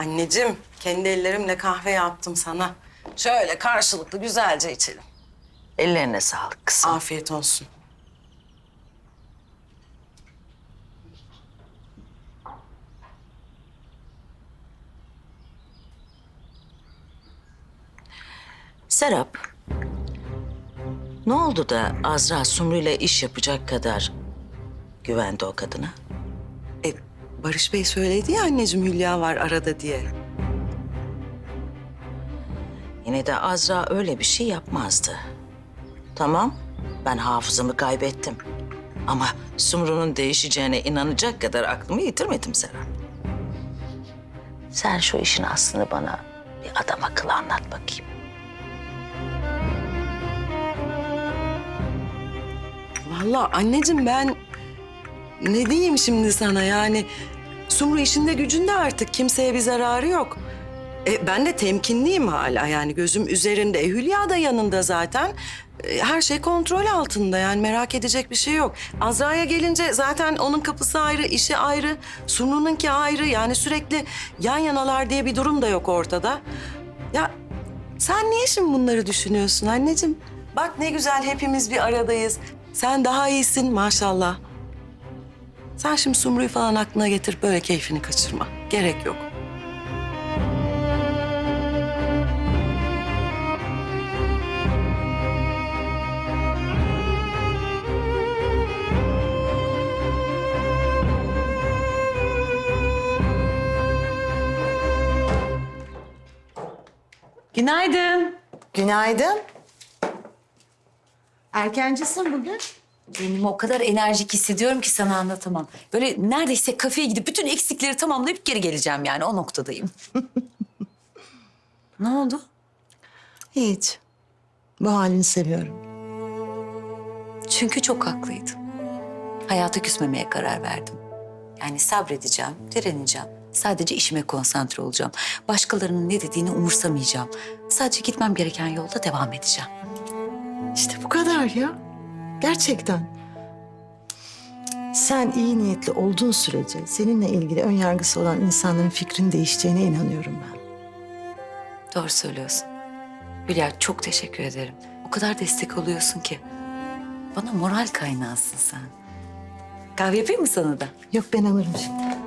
Anneciğim, kendi ellerimle kahve yaptım sana. Şöyle karşılıklı güzelce içelim. Ellerine sağlık kızım. Afiyet olsun. Serap. Ne oldu da Azra Sumru ile iş yapacak kadar güvendi o kadına? Barış Bey söyledi ya anneciğim Hülya var arada diye. Yine de Azra öyle bir şey yapmazdı. Tamam, ben hafızamı kaybettim. Ama Sumru'nun değişeceğine inanacak kadar aklımı yitirmedim Serap. Sen şu işin aslını bana bir adam akıllı anlat bakayım. Vallahi anneciğim ben ne diyeyim şimdi sana yani Sumru işinde gücünde artık kimseye bir zararı yok. E, ben de temkinliyim hala yani gözüm üzerinde. E, Hülya da yanında zaten. E, her şey kontrol altında yani merak edecek bir şey yok. Azra'ya gelince zaten onun kapısı ayrı, işi ayrı, Sumru'nunki ayrı. Yani sürekli yan yanalar diye bir durum da yok ortada. Ya sen niye şimdi bunları düşünüyorsun anneciğim? Bak ne güzel hepimiz bir aradayız. Sen daha iyisin maşallah. Sen şimdi Sumru'yu falan aklına getir böyle keyfini kaçırma. Gerek yok. Günaydın. Günaydın. Erkencisin bugün. Kendimi o kadar enerjik hissediyorum ki sana anlatamam. Böyle neredeyse kafeye gidip bütün eksikleri tamamlayıp geri geleceğim yani o noktadayım. ne oldu? Hiç. Bu halini seviyorum. Çünkü çok haklıydın. Hayata küsmemeye karar verdim. Yani sabredeceğim, direneceğim. Sadece işime konsantre olacağım. Başkalarının ne dediğini umursamayacağım. Sadece gitmem gereken yolda devam edeceğim. İşte bu kadar ya. Gerçekten. Sen iyi niyetli olduğun sürece seninle ilgili ön yargısı olan insanların fikrini değişeceğine inanıyorum ben. Doğru söylüyorsun. Hülya çok teşekkür ederim. O kadar destek oluyorsun ki. Bana moral kaynağısın sen. Kahve yapayım mı sana da? Yok ben alırım şimdi.